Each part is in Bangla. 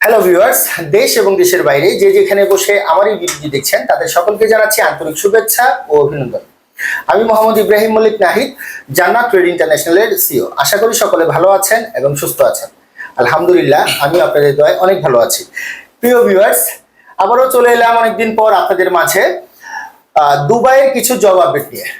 হ্যালো ভিউয়ার্স দেশ এবং দেশের বাইরে যে যেখানে বসে আমার এই ভিডিওটি দেখছেন, তাদের সকলকে জানাচ্ছি আন্তরিক শুভেচ্ছা ও অভিনন্দন। আমি মোহাম্মদ ইব্রাহিম মল্লিক নাহিদ, জান্নাত ট্রেড ইন্টারন্যাশনালের সিও আশা করি সকলে ভালো আছেন এবং সুস্থ আছেন। আলহামদুলিল্লাহ আমি আপনাদের দয় অনেক ভালো আছি। প্রিয় ভিউয়ার্স আবারও চলে এলাম অনেকদিন পর আপনাদের মাঝে দুবাইয়ের কিছু জব আপডেট নিয়ে।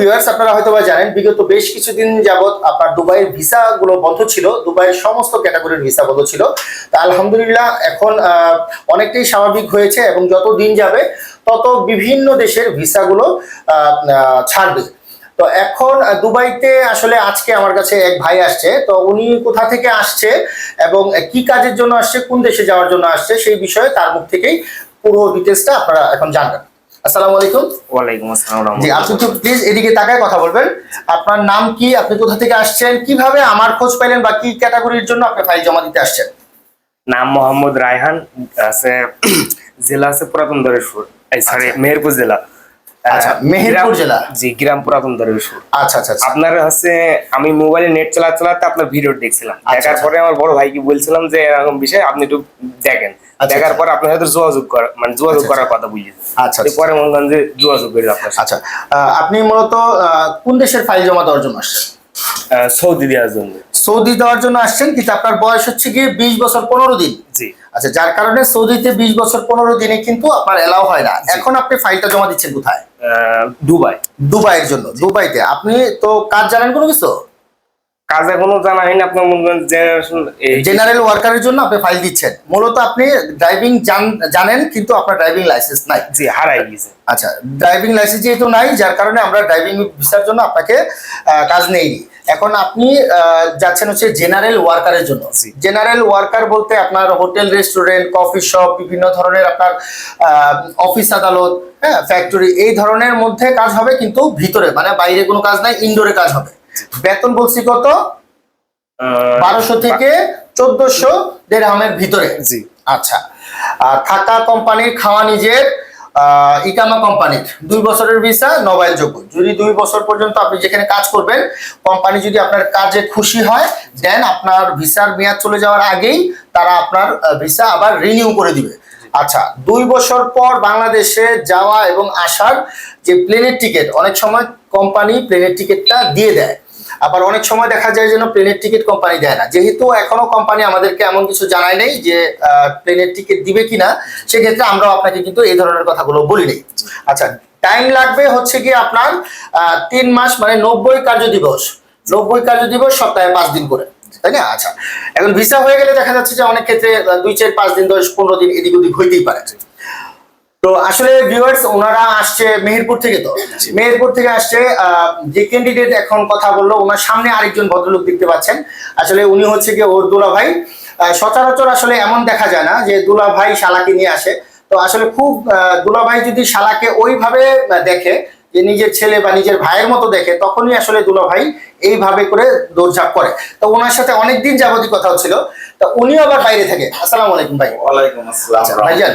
ভিউয়ার্স আপনারা হয়তো বা জানেন, বিগত বেশ কিছুদিন যাবত আপনার দুবাইয়ের ভিসা গুলো বন্ধ ছিল, দুবাইয়ের সমস্ত ক্যাটাগরির ভিসা বন্ধ ছিল। তা আলহামদুলিল্লাহ এখন অনেকটাই স্বাভাবিক হয়েছে এবং যত দিন যাবে, তত বিভিন্ন দেশের ভিসাগুলো ছাড়বে। তো এখন দুবাইতে আসলে আজকে আমার কাছে এক ভাই আসছে, তো উনি কোথা থেকে আসছে এবং কি কাজের জন্য আসছে, কোন দেশে যাওয়ার জন্য আসছে, সেই বিষয়ে তার মুখ থেকেই পুরো ডিটেলসটা আপনারা এখন জানবেন। আসসালামু আলাইকুম। ওয়ালাইকুম আসসালাম জি আপনি তো প্লিজ এদিকে তাকায় কথা বলবেন। আপনার নাম কি? আপনি কোথা থেকে আসছেন? কীভাবে আমার খোঁজ পাইলেন বা কি ক্যাটাগরির জন্য আপনি ফাইল জমা দিতে আসছেন? নাম মোহাম্মদ রায়হান আছে জেলা আছে পুরাতন দরেশ্বর। এই সরি মেহেরপুর জেলা। আচ্ছা, মেহেরপুর জেলা। জি গ্রাম পুরাতন দরেশ্বর। আচ্ছা আচ্ছা আচ্ছা। আপনার হচ্ছে আমি মোবাইলে নেট চালাতে চালাতে আপনার ভিডিও দেখছিলাম। আচ্ছা, দেখার আচ্ছা। পরে আমার বড় ভাইকে বলছিলাম যে এরকম বিষয় আপনি একটু দেখেন। আচ্ছা, দেখার আচ্ছা। পরে আপনার সাথে যোগাযোগ করা মানে যোগাযোগ আচ্ছা, করার কথা বুঝেছি আচ্ছা, পরে মনে করেন যে যোগাযোগ করি আপনার আচ্ছা আপনি মূলত কোন দেশের ফাইল জমা দেওয়ার জন্য আসছেন? সৌদি দেওয়ার জন্য। সৌদি দেওয়ার জন্য আসছেন কিন্তু আপনার বয়স হচ্ছে গিয়ে বিশ বছর পনেরো দিন। জি। আচ্ছা যার কারণে সৌদিতে বিশ বছর পনেরো দিনে কিন্তু আপনার এলাও হয় না। এখন আপনি ফাইলটা জমা দিচ্ছেন কোথায়? দুবাই। দুবাইয়ের জন্য দুবাইতে। আপনি তো কাজ জানেন কোনো কিছু? কাজে কোনো জানা হয়নি আপনার মনে করেন জেনারেশন জেনারেল ওয়ার্কারের জন্য আপনি ফাইল দিচ্ছেন। মূলত আপনি ড্রাইভিং জানেন কিন্তু আপনার ড্রাইভিং লাইসেন্স নাই। জি হারাই গেছে। আচ্ছা ড্রাইভিং লাইসেন্স যেহেতু নাই যার কারণে আমরা ড্রাইভিং ভিসার জন্য আপনাকে কাজ নেই এখন আপনি যাচ্ছেন হচ্ছে জেনারেল ওয়ার্কারের জন্য। জেনারেল ওয়ার্কার বলতে আপনার হোটেল রেস্টুরেন্ট কফি শপ বিভিন্ন ধরনের আপনার অফিস আদালত হ্যাঁ ফ্যাক্টরি এই ধরনের মধ্যে কাজ হবে কিন্তু ভিতরে মানে বাইরে কোনো কাজ নাই ইনডোরে কাজ হবে। বেতন বলছি কত? বারোশো থেকে চোদ্দশো দেড়হামের ভিতরে। জি। আচ্ছা। থাকা কোম্পানির খাওয়া নিজের ইকামা কোম্পানির। দুই বছরের ভিসা নবায়ন যোগ্য যদি দুই বছর পর্যন্ত আপনি যেখানে কাজ করবেন কোম্পানি যদি আপনার কাজে খুশি হয় দেন আপনার ভিসার মেয়াদ চলে যাওয়ার আগেই তারা আপনার ভিসা আবার রিনিউ করে দিবে। আচ্ছা দুই বছর পর বাংলাদেশে যাওয়া এবং আসার যে প্লেনের টিকিট অনেক সময় কোম্পানি প্লেনের টিকিটটা দিয়ে দেয়। আবার অনেক সময় দেখা যায় যেন প্লেনের টিকিট কোম্পানি দেয় না। যেহেতু এখনও কোম্পানি আমাদেরকে এমন কিছু জানায় নেই যে প্লেনের টিকিট দিবে কিনা, সেক্ষেত্রে আমরাও আপনাকে কিন্তু এই ধরনের কথাগুলো বলি নেই। আচ্ছা টাইম লাগবে হচ্ছে কি আপনার তিন মাস মানে নব্বই কার্য দিবস। নব্বই কার্য দিবস সপ্তাহে পাঁচ দিন করে, তাই না? আচ্ছা এখন ভিসা হয়ে গেলে দেখা যাচ্ছে যে অনেক ক্ষেত্রে দুই, চার, পাঁচ দিন, দশ, পনেরো দিন এদিক ওদিক হইতেই পারে। তো আসলে ভিউয়ার্স ওনারা আসছে মেহেরপুর থেকে তো? মেহেরপুর থেকে আসছে যে ক্যান্ডিডেট এখন কথা বলল ওনার সামনে আরেকজন ভদ্রলোক দেখতে পাচ্ছেন। আসলে উনি হচ্ছে কি ওর দুলা ভাই সচরাচর আসলে এমন দেখা যায় না যে দুলা ভাই শালাকে নিয়ে আসে। তো আসলে খুব দুলা ভাই যদি শালাকে ওইভাবে দেখে যে নিজের ছেলে বা নিজের ভাইয়ের মতো দেখে তখনই আসলে দুলা ভাই এইভাবে করে দৌড়ঝাঁপ করে। তো ওনার সাথে অনেকদিন যাবতীয় কথা হচ্ছিল তা উনিও আবার বাইরে থাকে। আসসালামু আলাইকুম ভাই। ওয়ালাইকুম আসসালাম আচ্ছা, ভাইজান।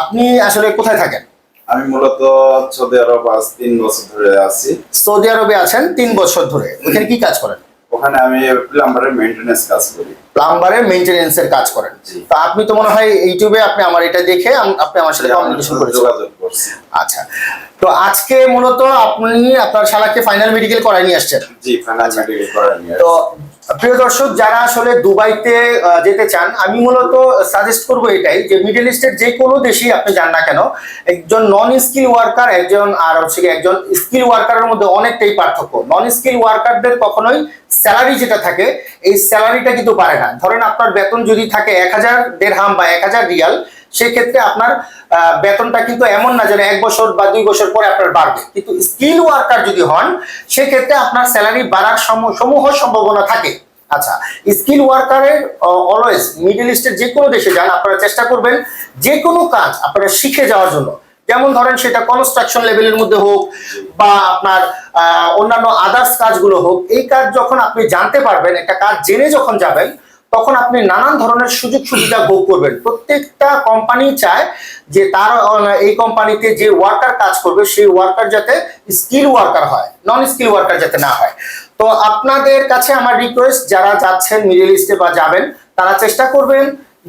আপনি আসলে কোথায় থাকেন? আমি মূলত সৌদি আরব আজ তিন বছর ধরে আছি। সৌদি আরবে আছেন তিন বছর ধরে। ওখানে কি কাজ করেন? ওখানে আমি প্লাম্বারের মেইনটেনেন্স কাজ করি। প্লাম্বারের মেইনটেনেন্স এর কাজ করেন। তা আপনি তো মনে হয় ইউটিউবে আপনি আমার এটা দেখে আপনি আমার সাথে কমিউনিকেশন করেছেন। যোগাযোগ করছি। আচ্ছা। তো আজকে মূলত আপনি আপনার শালাকে ফাইনাল মেডিকেল করাই নিয়ে আসছেন। জি ফাইনাল মেডিকেল করে নিয়ে তো প্রিয় দর্শক যারা আসলে দুবাইতে যেতে চান আমি মূলত সাজেস্ট করব এটাই যে মিডল ইস্টের যে কোনো দেশেই আপনি যান না কেন একজন নন স্কিল ওয়ার্কার একজন আর হচ্ছে একজন স্কিল ওয়ার্কারের মধ্যে অনেকটাই পার্থক্য। নন স্কিল ওয়ার্কারদের কখনোই স্যালারি যেটা থাকে এই স্যালারিটা কিন্তু পারে না। ধরেন আপনার বেতন যদি থাকে এক হাজার দেড়হাম বা এক হাজার রিয়াল সেক্ষেত্রে আপনার বেতনটা কিন্তু এমন না যেন এক বছর বা দুই বছর পরে আপনার বাড়বে। কিন্তু স্কিল ওয়ার্কার যদি হন, সেক্ষেত্রে আপনার স্যালারি বাড়ার সমূহ সম্ভাবনা থাকে। আচ্ছা স্কিল ওয়ার্কারের অলওয়েজ মিডল ইস্টের যে কোনো দেশে যান, আপনারা চেষ্টা করবেন যে কোনো কাজ আপনারা শিখে যাওয়ার জন্য। যেমন ধরেন সেটা কনস্ট্রাকশন লেভেলের মধ্যে হোক বা আপনার অন্যান্য আদার্স কাজগুলো হোক, এই কাজ যখন আপনি জানতে পারবেন, একটা কাজ জেনে যখন যাবেন তখন আপনি নানান ধরনের সুযোগ সুবিধা ভোগ করবেন। প্রত্যেকটা কোম্পানি চায় যে তার এই কোম্পানিতে যে ওয়ার্কার কাজ করবে, সেই ওয়ার্কার যাতে স্কিল ওয়ার্কার হয় নন স্কিল ওয়ার্কার যাতে না হয়। তো আপনাদের কাছে আমার রিকোয়েস্ট যারা যাচ্ছেন মিডল ইস্টে বা যাবেন, তারা চেষ্টা করবেন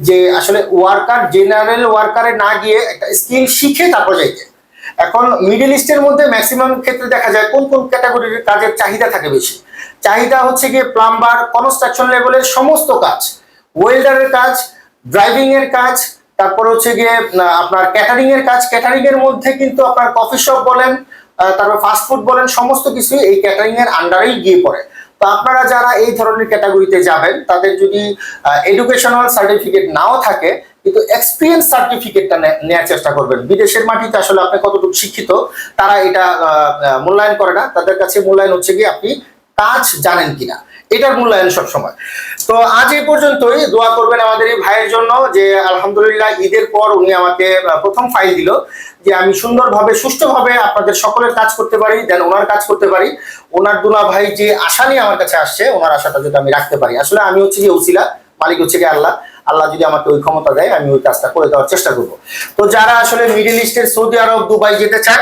যে আসলে ওয়ার্কার জেনারেল ওয়ার্কারে না গিয়ে একটা স্কিল শিখে তারপর যাইতে। এখন মিডল ইস্টের মধ্যে ম্যাক্সিমাম ক্ষেত্রে দেখা যায় কোন কোন ক্যাটাগরির কাজের চাহিদা থাকে বেশি? চাহিদা হচ্ছে গিয়ে প্লাম্বার কনস্ট্রাকশন লেভেলের সমস্ত কাজ। ওয়েল্ডারের কাজ ড্রাইভিং এর কাজ, তারপর হচ্ছে গিয়ে আপনার ক্যাটারিং এর কাজ। ক্যাটারিং এর মধ্যে কিন্তু আপনার কফি শপ বলেন তারপর ফাস্ট ফুড বলেন, সমস্ত কিছু এই ক্যাটারিং এর আন্ডারেই গিয়ে পড়ে। তো আপনারা যারা এই ধরনের ক্যাটাগরিতে যাবেন, তাদের যদি এডুকেশনাল সার্টিফিকেট নাও থাকে কিন্তু এক্সপিরিয়েন্স সার্টিফিকেটটা নেওয়ার চেষ্টা করবেন। বিদেশের মাটিতে আসলে আপনি কতটুকু শিক্ষিত, তারা এটা মূল্যায়ন করে না। তাদের কাছে মূল্যায়ন হচ্ছে গিয়ে আপনি কাজ জানেন কিনা। এটার মূল্যায়ন সব সময় তো আজ এই পর্যন্তই। দোয়া করবেন আমাদের এই ভাইয়ের জন্য যে, আলহামদুলিল্লাহ, ঈদের পর উনি আমাকে প্রথম ফাইল দিল যে, আমি সুন্দরভাবে, সুষ্ঠুভাবে আপনাদের সকলের কাজ করতে পারি, দেন ওনার কাজ করতে পারি। ওনার দুলা ভাই যে আশা নিয়ে আমার কাছে আসছে, ওনার আশাটা যদি আমি রাখতে পারি। আসলে আমি হচ্ছে যে উসিলা মালিক হচ্ছে গিয়ে আল্লাহ। আল্লাহ যদি আমাকে ওই ক্ষমতা দেয়, আমি ওই কাজটা করে দেওয়ার চেষ্টা করব। তো যারা আসলে মিডল ইস্টের সৌদি আরব দুবাই যেতে চান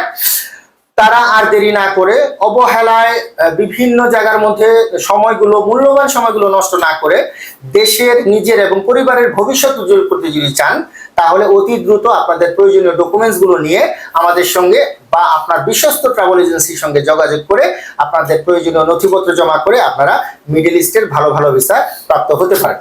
তারা আর দেরি না করে অবহেলায় বিভিন্ন জায়গার মধ্যে সময়গুলো, মূল্যবান সময়গুলো নষ্ট না করে দেশের নিজের এবং পরিবারের ভবিষ্যৎ উজ্জ্বল করতে যদি চান, তাহলে অতি দ্রুত আপনাদের প্রয়োজনীয় ডকুমেন্টসগুলো নিয়ে আমাদের সঙ্গে বা আপনার বিশ্বস্ত ট্রাভেল এজেন্সির সঙ্গে যোগাযোগ করে আপনাদের প্রয়োজনীয় নথিপত্র জমা করে আপনারা মিডল ইস্টের ভালো ভালো ভিসা প্রাপ্ত হতে পারেন।